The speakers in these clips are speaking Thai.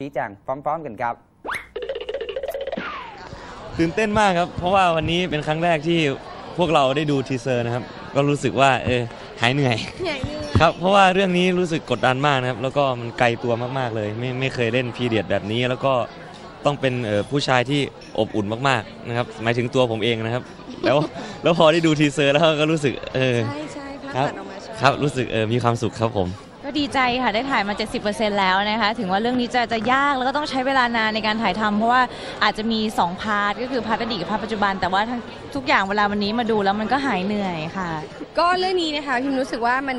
ชี้แจงพร้อมๆกันครับ ตื่นเต้นมากครับ เพราะว่าวันนี้เป็นครั้งแรกที่พวกเราได้ดูทีเซอร์นะครับ ก็รู้สึกว่าเออหายเหนื่อยครับ เพราะว่าเรื่องนี้รู้สึกกดดันมากนะครับ แล้วก็มันไกลตัวมากๆเลย ไม่ไม่เคยเล่นพีเรียดแบบนี้ แล้วก็ต้องเป็นเอ่อผู้ชายที่อบอุ่นมากๆนะครับ หมายถึงตัวผมเองนะครับ แล้วแล้วพอได้ดูทีเซอร์แล้วก็รู้สึกเออใช่ใช่ภาพครับตัดออกมาใช่ครับ รู้สึกเออมีความสุขครับผม ก็ดีใจค่ะได้ถ่ายมา 70%แล้วนะคะ ถึงว่าเรื่องนี้จะจะยากแล้วก็ต้องใช้เวลานานในการถ่ายทำเพราะว่าอาจจะมี 2 พาร์ทก็คือพาร์ทอดีตกับพาร์ทปัจจุบัน แต่ว่าทั้งทุกอย่างเวลาวันนี้มาดูแล้วมันก็หายเหนื่อยค่ะ ก็เรื่องนี้นะคะพิมรู้สึกว่ามัน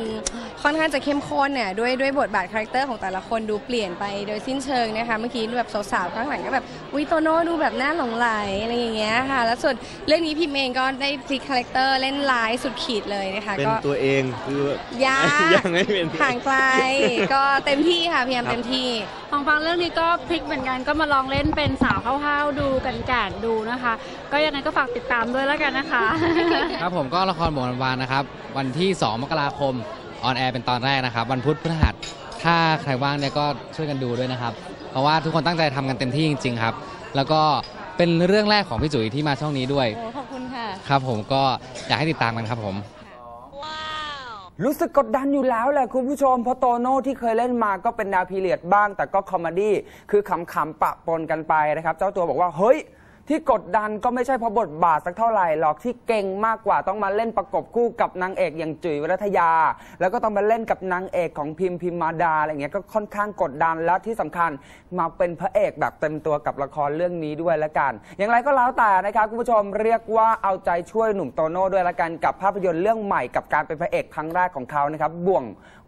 ค่อนข้างจะเข้มข้นเนี่ยด้วยด้วยบทบาทคาแรคเตอร์ของแต่ละคนดูเปลี่ยนไปโดยสิ้นเชิงนะคะเมื่อกี้แบบสาวๆข้างหลังก็แบบวิโตโน่ดูแบบน่าหลงไหลอะไรอย่างเงี้ยค่ะ แล้วส่วนเรื่องนี้พิมเองก็ได้พลิกคาแรคเตอร์เล่นร้ายสุดขีดเลยนะคะเป็นก็ตัวเองคือยากยังไม่เป็นห่างไกลก็เต็มที่ค่ะพยายามเต็มที่ของฟังเรื่องนี้ก็พลิกเหมือนกันก็มาลองเล่นเป็นสาวห้าวๆดูกันแก่นดูนะคะ ก็ยังไงก็ฝากติดตามด้วยแล้วกันนะคะ ครับผมก็ละครหมวนวานนะครับ วันที่ 2 มกราคม ออนแอร์เป็นตอนแรกนะครับ วันพุธพฤหัส ถ้าใครว่างเนี่ยก็ช่วยกันดูด้วยนะครับ เพราะว่าทุกคนตั้งใจทำกันเต็มที่จริง ๆ ครับ แล้วก็เป็นเรื่องแรกของพี่จุ๋ยที่มาช่องนี้ด้วยโอ้ขอบคุณค่ะ ครับผมก็อยากให้ติดตามกันครับผมรู้สึกกดดันอยู่แล้วแหละคุณผู้ชมเพราะโตโน่ที่เคยเล่นมาก็เป็นแนวพีเรียดบ้าง แต่ก็คอมเมดี้คือขำๆปะปนกันไปนะครับ เจ้าตัวบอกว่าเฮ้ย ที่กดดันก็ไม่ใช่เพราะบทบาทสักเท่าไหร่หรอกที่เก่งมากกว่าต้องมาเล่นประกบคู่กับนางเอกอย่างจุ๋ยวรัตยา แล้วก็ต้องมาเล่นกับนางเอกของพิมพิมมาดาอะไรเงี้ยก็ค่อนข้างกดดันแล้วที่สำคัญมาเป็นพระเอกแบบเต็มตัวกับละครเรื่องนี้ด้วยละกัน อย่างไรก็แล้วแต่นะครับคุณผู้ชมเรียกว่าเอาใจช่วยหนุ่มโตโน่ด้วยละกันกับภาพยนตร์เรื่องใหม่กับการเป็นพระเอกครั้งแรกของเขานะครับบ่วง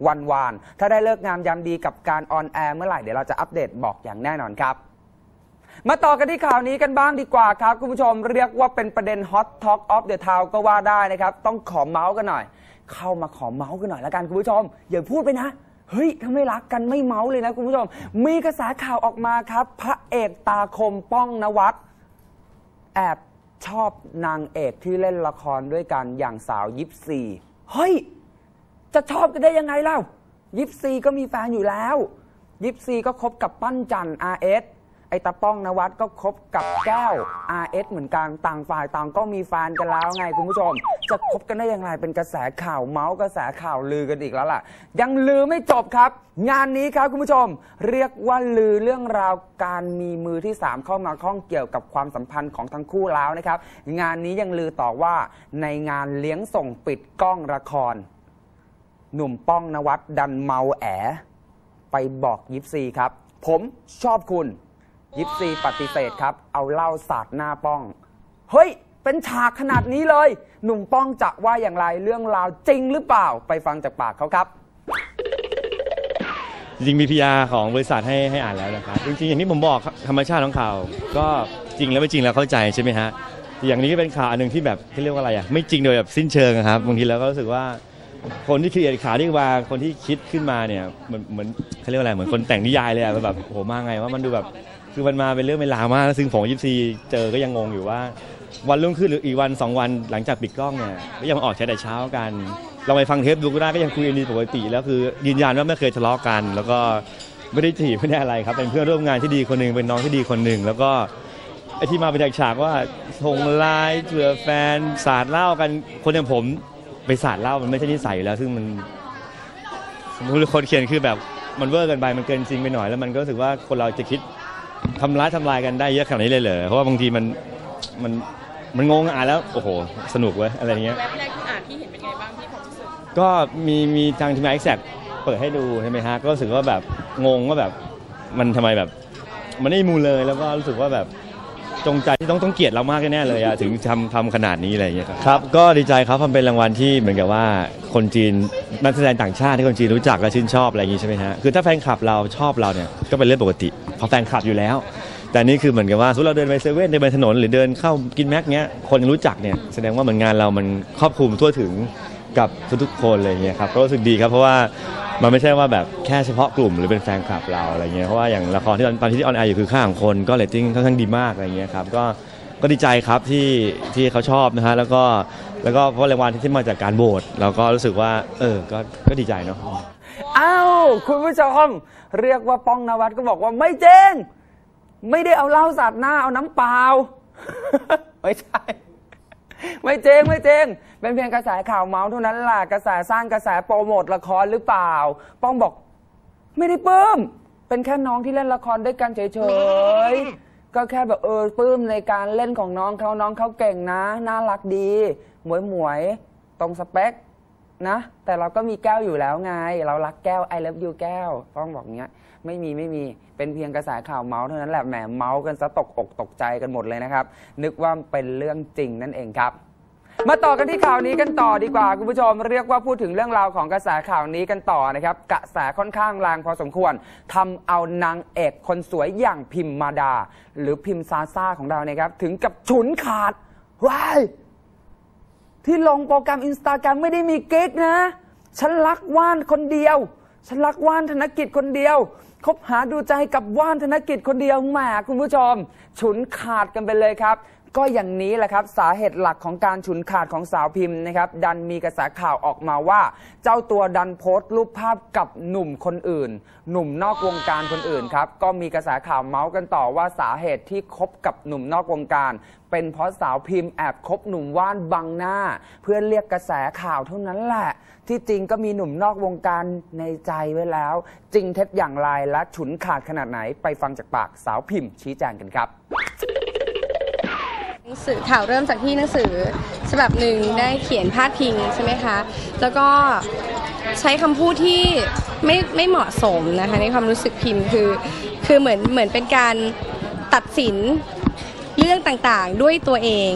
วันวานถ้าได้เลิกงามยามดีกับการออนแอร์เมื่อไหร่เดี๋ยวเราจะอัปเดตบอกอย่างแน่นอนครับ มาต่อกันที่ข่าวนี้กันบ้างดีกว่าครับ คุณผู้ชมเรียกว่าเป็นประเด็น Hot Talk of the Town ก็ว่าได้นะครับ ต้องขอเมาส์กันหน่อย เข้ามาขอเมาส์กันหน่อยละกันคุณผู้ชม อย่าพูดไปนะเฮ้ยถ้าไม่รักกันไม่เมาส์เลยนะคุณผู้ชม มีกระแสข่าวออกมาครับ พระเอกตาคมป้องนวัดแอบชอบนางเอกที่เล่นละครด้วยกันอย่างสาวยิปซีเฮ้ย จะชอบกันได้ยังไงเล่ายิปซีก็มีแฟนอยู่แล้วยิปซีก็คบกับปั้นจัน RS ไอส อ้ตาป้องนวัดก็คบกับแก้ว RS เหมือนกันต่างฝ่ายต่างก็มีแฟนกันแล้วไงคุณผู้ชม จะคบกันได้ยังไงเป็นกระแสข่าวเมาส์กระแสข่าวลือกันอีกแล้วล่ะ ยังลือไม่จบครับ งานนี้ครับคุณผู้ชม เรียกว่าลือเรื่องราวการมีมือที่ 3 เข้ามาข้องเกี่ยวกับความสัมพันธ์ของทั้งคู่แล้วนะครับ งานนี้ยังลือต่อว่าในงานเลี้ยงส่งปิดกล้องละคร หนุ่มป้องนวัดดันเมาแอ ไปบอกยิปซีครับ ผมชอบคุณ ยิปซีปฏิเสธครับ เอาเหล้าสาดหน้าป้อง เฮ้ย เป็นฉากขนาดนี้เลย หนุ่มป้องจะว่าอย่างไรเรื่องราวจริงหรือเปล่าไปฟังจากปากเขาครับ จริงๆมีพีอาของบริษัทให้ให้อ่านแล้วนะครับ จริงๆอย่างที่ผมบอกธรรมชาติของข่าวก็จริงแล้วไม่จริงแล้วเข้าใจใช่ไหมฮะอย่างนี้ก็เป็นข่าวอันหนึ่งที่แบบที่เรียกว่าอะไรอะไม่จริงโดยแบบสิ้นเชิงอะครับบางทีเราก็รู้สึกว่าคนที่คิดข่าวที่ว่าคนที่คิดขึ้นมาเนี่ยเหมือนเหมือนเขาเรียกว่าอะไรเหมือนคนแต่งนิยายเลยอะแบบโอ้โหมาไงว่ามันดูแบบ คือมันมาเป็นเรื่องเป็นราวมากซึ่งผมยิปซีเจอก็ยังงงอยู่ว่า วันรุ่งขึ้นหรืออีกวันสองวันหลังจากปิดกล้องเนี่ยก็ยังมาออกใช้แต่เช้ากันลองไปฟังเทปดูก็ได้ก็ยังคุยกันดีปกติ แล้วคือยืนยันว่าไม่เคยทะเลาะกัน แล้วก็ไม่ได้ถีบไม่ได้อะไรครับ เป็นเพื่อนร่วมงานที่ดีคนหนึ่งเป็นน้องที่ดีคนหนึ่งแล้วก็ไอที่มาเป็นฉากว่าส่งลน์เจือแฟนสาดเหล้ากันคนอย่างผมไปสาดเหล้ามันไม่ใช่นิสัยอยู่แล้วซึ่งมันคนเขียนคือแบบมันเวอร์เกันไปมันเกินจริงไปหน่อยแล้วมันก็รู้สึกว่าคนเราจะคิด ทำร้ายทำลายกันได้เยอะขนาดนี้เลยเหรอเพราะว่าบางทีมันมันมันงงอ่านแล้วโอ้โหสนุกเว้ยอะไรเงี้ยแว็บแรกที่อ่านที่เห็นเป็นไงบ้างที่ความรู้สึกก็มีมีทางทีมงานแซกเปิดให้ดูใช่ไหมฮะก็รู้สึกว่าแบบงงว่าแบบมันทำไมแบบ มันไม่มีมูลเลยแล้วก็รู้สึกว่าแบบ จงใจที่ต้องต้องเกลียดเรามากแน่ๆเลยอะถึงทำทำขนาดนี้อะไรอย่างเงี้ยครับครับ ก็ดีใจครับมันเป็นรางวัลที่เหมือนกับว่าคนจีนนักแสดงต่างชาติที่คนจีนรู้จักและชื่นชอบอะไรอย่างงี้ใช่ไหมฮะคือถ้าแฟนคลับเราชอบเราเนี่ยก็เป็นเรื่องปกติเพราะแฟนคลับอยู่แล้ว แต่นี่คือเหมือนกับว่าสมมติเราเดินไปเซเว่นเดินไปถนนหรือเดินเข้ากินแม็กเงี้ยคนรู้จักเนี่ยแสดงว่าเหมือนงานเรามันครอบคลุมทั่วถึงกับทุกๆคนอะไรเงี้ยครับก็รู้สึกดีครับเพราะว่า มันไม่ใช่ว่าแบบแค่เฉพาะกลุ่มหรือเป็นแฟนคลับเราอะไรเงี้ยเพราะว่าอย่างละครที่ตอนตอนที่ออนแอร์อยู่คือข้าของคนก็เรตติ้งค่อนข้างดีมากอะไรเงี้ยครับก็ก็ดีใจครับที่ที่เขาชอบนะฮะแล้วก็แล้วก็เพราะรางวัลที่มาจากการโหวตเราก็รู้สึกว่า เออก็ก็ดีใจเนาะอ้าวคุณผู้ชมเรียกว่าป้องนวัดก็บอกว่าไม่เจงไม่ได้เอาเหล้าสาดหน้าเอาน้ำเปล่า ไม่ใช่ ไม่เจงไม่เจง เป็นเพียงกระแสข่าวเมาส์เท่านั้นแหละกระแสสร้างกระแสโปรโมทละครหรือเปล่า ป้องบอกไม่ได้ปลื้มเป็นแค่น้องที่เล่นละครด้วยกันเฉยๆก็แค่แบบเออปลื้มในการเล่นของน้องเขาน้องเขาเก่งนะ น่ารักดีหมวยหมวยตรงสเปคนะ แต่เราก็มีแก้วอยู่แล้วไง เรารักแก้ว I love you แก้วป้องบอกเงี้ยไม่มีไม่มีเป็นเพียงกระแสข่าวเมาส์เท่านั้นแหละแหมเมาส์กันซะตกอกตกใจกันหมดเลยนะครับ นึกว่าเป็นเรื่องจริงนั่นเองครับ มาต่อกันที่ข่าวนี้กันต่อดีกว่า คุณผู้ชมเรียกว่าพูดถึงเรื่องราวของกระแสข่าวนี้กันต่อนะครับกระแสค่อนข้างแรงพอสมควรทำเอานางเอกคนสวยอย่างพิมมาดา หรือพิมซาซ่าของเรานี่ยครับ ถึงกับฉุนขาดว้ายที่ลงโปรแกรมอินสตาแกรมไม่ได้มีเก๊กนะ ฉันรักว่านคนเดียว ฉันรักว่านธนกิจคนเดียวคบหาดูใจกับว่านธนกิจคนเดียวแหมคุณผู้ชม ฉุนขาดกันไปเลยครับ ก็อย่างนี้แหละครับสาเหตุหลักของการฉุนขาดของสาวพิมพ์นะครับดันมีกระแสข่าวออกมาว่า เจ้าตัวดันโพสต์รูปภาพกับหนุ่มคนอื่น หนุ่มนอกวงการคนอื่นครับก็มีกระแสข่าวเมาส์กันต่อว่าสาเหตุที่คบกับหนุ่มนอกวงการ เป็นเพราะสาวพิมพ์แอบคบหนุ่มว่านบังหน้า เพื่อเรียกกระแสข่าวเท่านั้นแหละ ที่จริงก็มีหนุ่มนอกวงการในใจไว้แล้ว จริงเท็จอย่างไรและฉุนขาดขนาดไหนไปฟังจากปากสาวพิมพ์ชี้แจงกันครับ หนังสือข่าวเริ่มจากที่หนังสือฉบับหนึ่งได้เขียนพาดพิงใช่ไหมคะ แล้วก็ใช้คำพูดที่ไม่ไม่เหมาะสมนะคะในความรู้สึกพิมพ์คือคือเหมือนเหมือนเป็นการตัดสินเรื่องต่างๆด้วยตัวเอง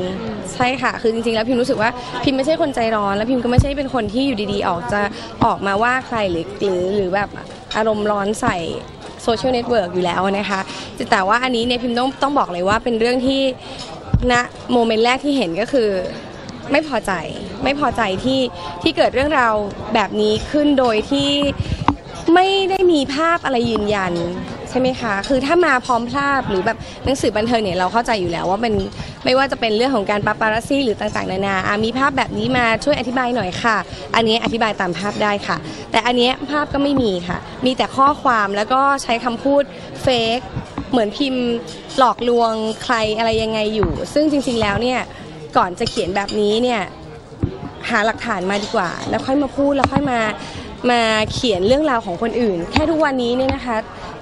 ใช่ค่ะ คือจริงๆแล้วพิมรู้สึกว่าพิมไม่ใช่คนใจร้อน แล้วพิมก็ไม่ใช่เป็นคนที่อยู่ดีๆ ออกจะออกมาว่าใครหรือหรือหรือแบบอารมณ์ร้อนใส่โซเชียลเน็ตเวิร์กอยู่แล้วนะคะแต่ว่าอันนี้เนี่ยพิมต้องต้องบอกเลยว่าเป็นเรื่องที่ ณโมเมนต์แรกที่เห็นก็คือไม่พอใจไม่พอใจที่ที่เกิดเรื่องราวแบบนี้ขึ้นโดยที่ไม่ได้มีภาพอะไรยืนยันใช่ไหมคะ คือถ้ามาพร้อมภาพหรือแบบหนังสือบันเทิงเนี่ยเราเข้าใจอยู่แล้วว่ามันไม่ว่าจะเป็นเรื่องของการปาปารัสซี่หรือต่างๆนานาอะมีภาพแบบนี้มาช่วยอธิบายหน่อยค่ะ อันนี้อธิบายตามภาพได้ค่ะ แต่อันนี้ภาพก็ไม่มีค่ะ มีแต่ข้อความแล้วก็ใช้คำพูดเฟก เหมือนพิมพ์หลอกลวงใครอะไรยังไงอยู่ ซึ่งจริง ๆ แล้วเนี่ยก่อนจะเขียนแบบนี้เนี่ยหาหลักฐานมาดีกว่า แล้วค่อยมาพูดแล้วค่อยมามาเขียนเรื่องราวของคนอื่น แค่ทุกวันนี้เนี่ยนะคะ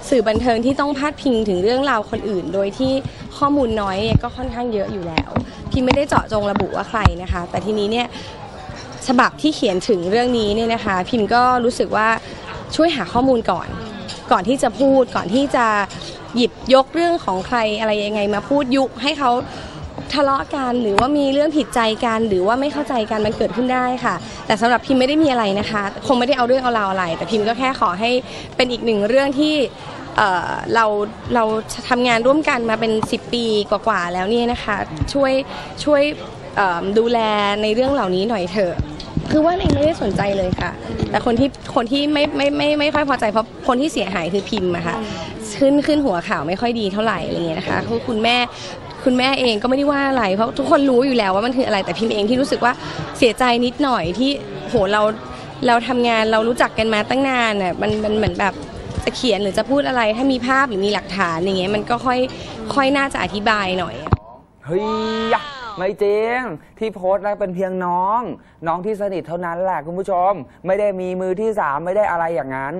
สื่อบันเทิงที่ต้องพาดพิงถึงเรื่องราวคนอื่น โดยที่ข้อมูลน้อยเนี่ยก็ค่อนข้างเยอะอยู่แล้วพิมไม่ได้เจาะจงระบุว่าใครนะคะ แต่ทีนี้เนี่ยฉบับที่เขียนถึงเรื่องนี้เนี่ยนะคะ พิมก็รู้สึกว่าช่วยหาข้อมูลก่อน ก่อนที่จะพูดก่อนที่จะ หยิบยกเรื่องของใครอะไรยังไงมาพูดยุให้เขาทะเลาะกันหรือว่ามีเรื่องผิดใจกันหรือว่าไม่เข้าใจกันมันเกิดขึ้นได้ค่ะ แต่สำหรับพิมพ์ไม่ได้มีอะไรนะคะ คงไม่ได้เอาเรื่องเอาราวอะไร แต่พิมพ์ก็แค่ขอให้เป็นอีกหนึ่งเรื่องที่เราเราทำงานร่วมกันมาเป็น 10 ปีกว่าๆแล้วเนี่ยนะคะ ช่วยช่วยดูแลในเรื่องเหล่านี้หน่อยเถอะคือว่าเองไม่ได้สนใจเลยค่ะ แต่คนที่คนที่ไม่ไม่ไม่ไม่ค่อยพอใจเพราะคนที่เสียหายคือพิมพ์อะค่ะ ขึ้นขึ้นหัวข่าวไม่ค่อยดีเท่าไหร่อะไรเงี้ยนะคะคือคุณแม่คุณแม่เองก็ไม่ได้ว่าอะไรเพราะทุกคนรู้อยู่แล้วว่ามันคืออะไรแต่พิมพ์เองที่รู้สึกว่าเสียใจนิดหน่อยที่โหเราเราทำงานเรารู้จักกันมาตั้งนานอะมันมันเหมือนแบบจะเขียนหรือจะพูดอะไรถ้ามีภาพหรือมีหลักฐานอย่างเงี้ยมันก็ค่อยค่อยน่าจะอธิบายหน่อย เฮ้ยยะไม่จริงที่โพสต์นั้นเป็นเพียงน้อง น้องที่สนิทเท่านั้นแหละคุณผู้ชม ไม่ได้มีมือที่สามไม่ได้อะไรอย่างนั้น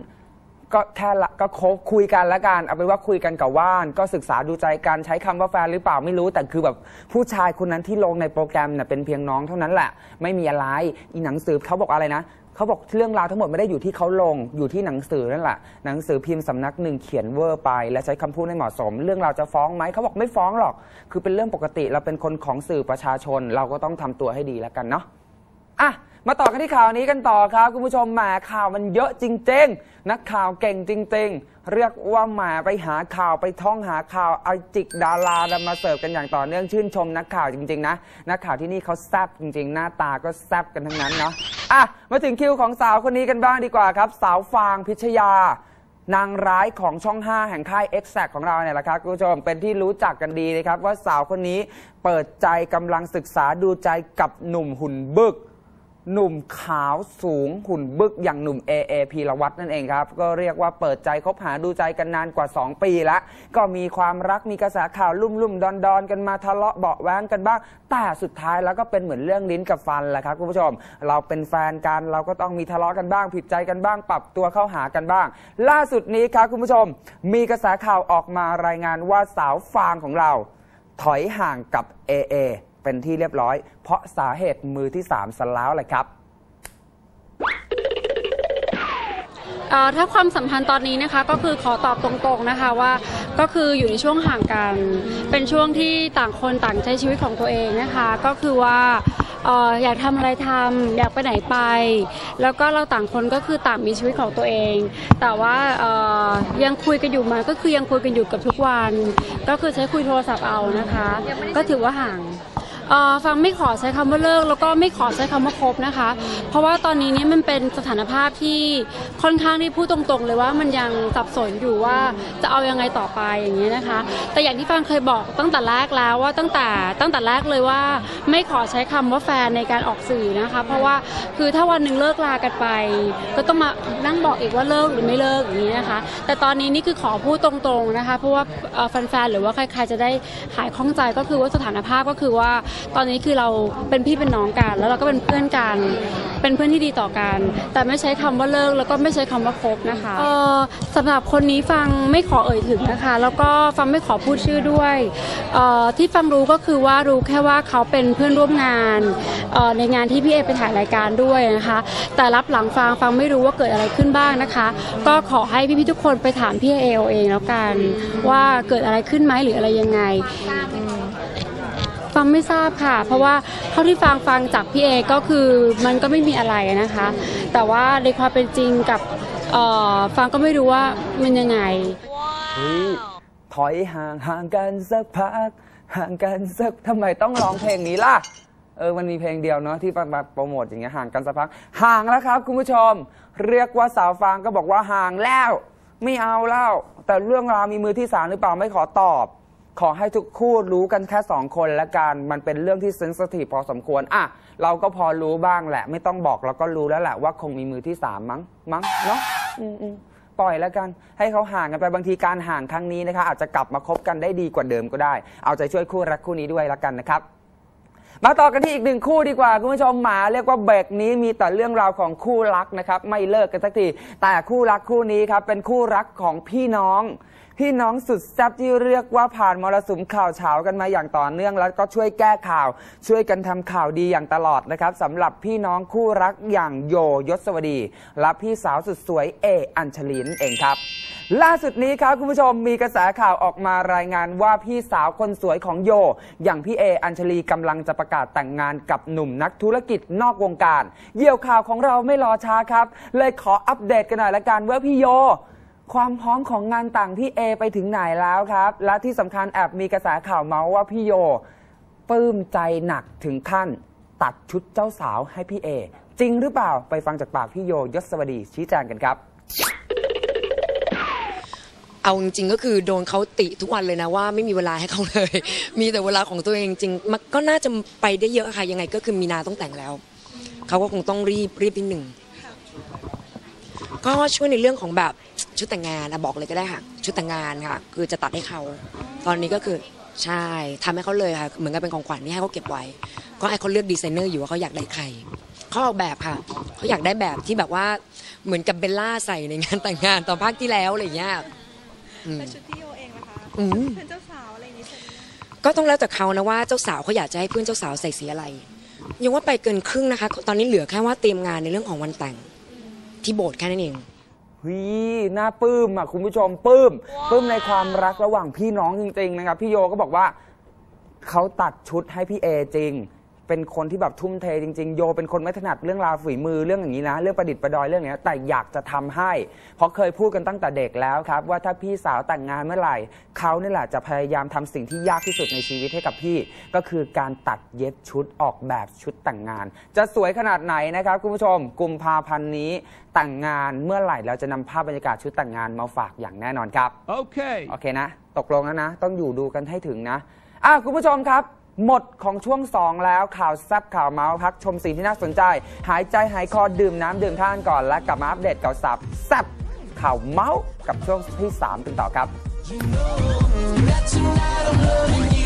ก็แค่ละก็คบคุยกันละกันเอาเป็นว่าคุยกันกับว่าน ก็ศึกษาดูใจกันใช้คำว่าแฟนหรือเปล่าไม่รู้แต่คือแบบผู้ชายคนนั้นที่ลงในโปรแกรมเน่ยเป็นเพียงน้องเท่านั้นแหละ ไม่มีอะไรอีหนังสือเขาบอกอะไรนะเขาบอกเรื่องราวทั้งหมดไม่ได้อยู่ที่เขาลงอยู่ที่หนังสือนั่นแหละหนังสือพิมพ์สำนักหนึ่งเขียนเวอร์ไป และใช้คำพูดไม่เหมาะสม เรื่องราวจะฟ้องไหมเขาบอกไม่ฟ้องหรอก คือเป็นเรื่องปกติเราเป็นคนของสื่อประชาชน เราก็ต้องทำตัวให้ดีแล้วกันเนาะอะ มาต่อกันที่ข่าวนี้กันต่อครับคุณผู้ชมแหมข่าวมันเยอะจริง ๆ นักข่าวเก่งจริง ๆ เรียกว่าแหมไปหาข่าวไปท่องหาข่าวเอาจิกดารามาเสิร์ฟกันอย่างต่อเนื่องชื่นชมนักข่าวจริง ๆ นะ นักข่าวที่นี่เขาแซบจริง ๆ หน้าตาก็แซบกันทั้งนั้นเนาะอะมาถึงคิวของสาวคนนี้กันบ้างดีกว่าครับ สาวฟางพิชยานางร้ายของช่อง 5 แห่งค่าย e x a c t ของเราเนี่ยแหละครับคุณผู้ชมเป็นที่รู้จักกันดีนะครับ ว่าสาวคนนี้เปิดใจกำลังศึกษาดูใจกับหนุ่มหุ่นบึก หนุ่มขาวสูงหุ่นบึกอย่างหนุ่มเอเอพีรวัตรนั่นเองครับ ก็เรียกว่าเปิดใจคบหาดูใจกันนานกว่า 2 ปีล้วก็มีความรักมีกระแสข่าวลุ่มลุ่มดอนดอนกันมาทะเลาะเบาะแว้งกันบ้าง แต่สุดท้ายแล้วก็เป็นเหมือนเรื่องลิ้นกับฟันแหละครับคุณผู้ชม เราเป็นแฟนกันเราก็ต้องมีทะเลาะกันบ้าง ผิดใจกันบ้าง ปรับตัวเข้าหากันบ้าง ล่าสุดนี้ครับคุณผู้ชม มีกระแสข่าวออกมารายงานว่าสาวฟางของเรา ถอยห่างกับ AA เป็นที่เรียบร้อย เพราะสาเหตุมือที่ 3สแล้วเลยครับเอ่อถ้าความสัมพันธ์ตอนนี้นะคะก็คือขอตอบตรงๆนะคะว่าก็คืออยู่ในช่วงห่างกัน เป็นช่วงที่ต่างคนต่างใช้ชีวิตของตัวเองนะคะ ก็คือว่าเอ่ออยากทำอะไรทำอยากไปไหนไป แล้วก็เราต่างคนก็คือต่างมีชีวิตของตัวเอง แต่ว่าเอ่อยังคุยกันอยู่มาก็คือยังคุยกันอยู่กับทุกวัน ก็คือใช้คุยโทรศัพท์เอานะคะ ก็ถือว่าห่าง ฟังไม่ขอใช้คำว่าเลิก แล้วก็ไม่ขอใช้คำว่าคบนะคะ เพราะว่าตอนนี้เนี่ยมันเป็นสถานภาพที่ค่อนข้างที่พูดตรงๆ เลยว่ามันยังสับสนอยู่ว่าจะเอายังไงต่อไปอย่างนี้นะคะ แต่อย่างที่ฟังเคยบอกตั้งแต่แรกแล้วว่าตั้งแต่ตั้งแต่แรกเลยว่า ไม่ขอใช้คำว่าแฟนในการออกสื่อนะคะ เพราะว่าคือถ้าวันหนึ่งเลิกลากันไป ก็ต้องมานั่งบอกอีกว่าเลิกหรือไม่เลิกอย่างนี้นะคะ แต่ตอนนี้นี่คือขอพูดตรงๆนะคะ เพราะว่าแฟนๆหรือว่าใครๆจะได้หายข้องใจก็คือว่าสถานภาพก็คือว่าตอนนี้คือเราเป็นพี่เป็นน้องกัน แล้วเราก็เป็นเพื่อนกัน เป็นเพื่อนที่ดีต่อกัน แต่ไม่ใช้คำว่าเลิกแล้วก็ไม่ใช้คำว่าคบนะคะเออสำหรับคนนี้ฟังไม่ขอเอ่ยถึงนะคะ แล้วก็ฟังไม่ขอพูดชื่อด้วยเอ่อที่ฟังรู้ก็คือว่ารู้แค่ว่าเขาเป็นเพื่อนร่วมงานเอ่อในงานที่พี่เอไปถ่ายรายการด้วยนะคะ แต่รับหลังฟังฟังไม่รู้ว่าเกิดอะไรขึ้นบ้างนะคะ ก็ขอให้พี่ๆทุกคนไปถามพี่เอเอาเองแล้วกัน ว่าเกิดอะไรขึ้นไหมหรืออะไรยังไง ฟังไม่ทราบค่ะ เพราะว่าเท่าที่ฟังฟังจากพี่เอก็คือมันก็ไม่มีอะไรนะคะ แต่ว่าในความเป็นจริงกับฟังก็ไม่รู้ว่ามันยังไงถอยห่างห่างกันสักพัก ห่างกันสักทำไมต้องร้องเพลงนี้ล่ะเออ มันมีเพลงเดียวเนาะที่มาโปรโมทอย่างเงี้ยห่างกันสักพัก ห่างแล้วครับคุณผู้ชม เรียกว่าสาวฟางก็บอกว่าห่างแล้ว ไม่เอาแล้ว แต่เรื่องราวมีมือที่สามหรือเปล่าไม่ขอตอบ ขอให้ทุกคู่รู้กันแค่สองคนละกัน มันเป็นเรื่องที่เซนสทีฟพอสมควร อะ เราก็พอรู้บ้างแหละ ไม่ต้องบอกเราก็รู้แล้วแหละว่าคงมีมือที่สามมั้ง มั้ง เนาะอืมอืมปล่อยแล้วกัน ให้เขาห่างกันไปบางทีการห่างครั้งนี้นะคะ อาจจะกลับมาคบกันได้ดีกว่าเดิมก็ได้ เอาใจช่วยคู่รักคู่นี้ด้วยละกันนะครับมาต่อกันที่อีกหนึ่งคู่ดีกว่า คุณผู้ชมหมาเรียกว่าเบรกนี้มีแต่เรื่องราวของคู่รักนะครับ ไม่เลิกกันสักทีแต่คู่รักคู่นี้ครับเป็นคู่รักของพี่น้อง พี่น้องสุดแซ่บที่เรียกว่าผ่านมรสุมข่าวเฉากันมาอย่างต่อเนื่อง แล้วก็ช่วยแก้ข่าว ช่วยกันทำข่าวดีอย่างตลอดนะครับสำหรับพี่น้องคู่รักอย่างโยยศวดี และพี่สาวสุดสวยเอ อัญชลีนั่นเองครับล่าสุดนี้ครับคุณผู้ชมมีกระแสข่าวออกมารายงานว่าพี่สาวคนสวยของโย อย่างพี่เออัญชลีกำลังจะประกาศแต่งงานกับหนุ่มนักธุรกิจนอกวงการเยี่ยวข่าวของเราไม่รอช้าครับ เลยขออัปเดตกันหน่อยละกันว่าพี่โย ความพร้อมของงานต่างพี่เอไปถึงไหนแล้วครับ และที่สำคัญแอบมีกระแสข่าวเมาส์ว่าพี่โยปลื้มใจหนักถึงขั้น ตัดชุดเจ้าสาวให้พี่เอ จริงหรือเปล่าไปฟังจากปากพี่โยยศวดีชี้แจงกันครับ เอาจริงๆก็คือโดนเขาติทุกวันเลยนะว่าไม่มีเวลาให้เขาเลย มีแต่เวลาของตัวเองจริงๆมันก็น่าจะไปได้เยอะค่ะยังไงก็คือมีนาต้องแต่งแล้วเขาก็คงต้องรีบรีบนิดหนึ่งก็ช่วยในเรื่องของแบบ ชุดแต่งงานอะบอกเลยก็ได้ค่ะ ชุดแต่งงานค่ะ คือจะตัดให้เขา ตอนนี้ก็คือใช่ทำให้เขาเลยค่ะ เหมือนกับเป็นของขวัญที่ให้เขาเก็บไว้ ก็ให้เขาเลือกดีไซเนอร์อยู่ว่าเขาอยากได้ใครเขาออกแบบค่ะเขาอยากได้แบบที่แบบว่าเหมือนกับเบลล่าใส่ในงานแต่งงานตอนภาคที่แล้วอะไรอย่างเงี้ยแต่ชุดพี่โยเองนะคะอืมเพื่อนเจ้าสาวอะไรอย่างนี้ใส่ก็ต้องแล้วแต่เขานะว่าเจ้าสาวเขาอยากจะให้เพื่อนเจ้าสาวใส่สีอะไรยังว่าไปเกินครึ่งนะคะ ตอนนี้เหลือแค่ว่าเตรียมงานในเรื่องของวันแต่งที่โบสถ์แค่นั้นเอง ฮีน่าปลื้มอะคุณผู้ชมปลื้มปลื้มในความรักระหว่างพี่น้องจริงๆนะครับ พี่โยก็บอกว่าเขาตัดชุดให้พี่เอจริง เป็นคนที่แบบทุ่มเทจริง ๆ โยเป็นคนไม่ถนัดเรื่องราวฝีมือเรื่องอย่างนี้นะ เรื่องประดิษฐ์ประดอยเรื่องเนี้ยแต่อยากจะทำให้ เพราะเคยพูดกันตั้งแต่เด็กแล้วครับ ว่าถ้าพี่สาวแต่งงานเมื่อไหร่เขานี่แหละจะพยายามทำสิ่งที่ยากที่สุดในชีวิตให้กับพี่ ก็คือการตัดเย็บชุดออกแบบชุดแต่งงาน จะสวยขนาดไหนนะครับคุณผู้ชมกุมภาพันธ์นี้แต่งงานเมื่อไหร่เราจะนำภาพบรรยากาศชุดแต่งงานมาฝากอย่างแน่นอนครับ Okay. โอเคนะ ตกลงแล้วนะ ต้องอยู่ดูกันให้ถึงนะอะคุณผู้ชมครับ หมดของช่วง 2 แล้วข่าวแซบข่าวเมาส์พักชมสิ่งที่น่าสนใจ หายใจหายคอดื่มน้ำดื่มท่านก่อน และกลับมาอัปเดตข่าวสับแซบข่าวเมาส์กับช่วงที่ 3 กันต่อครับ you know,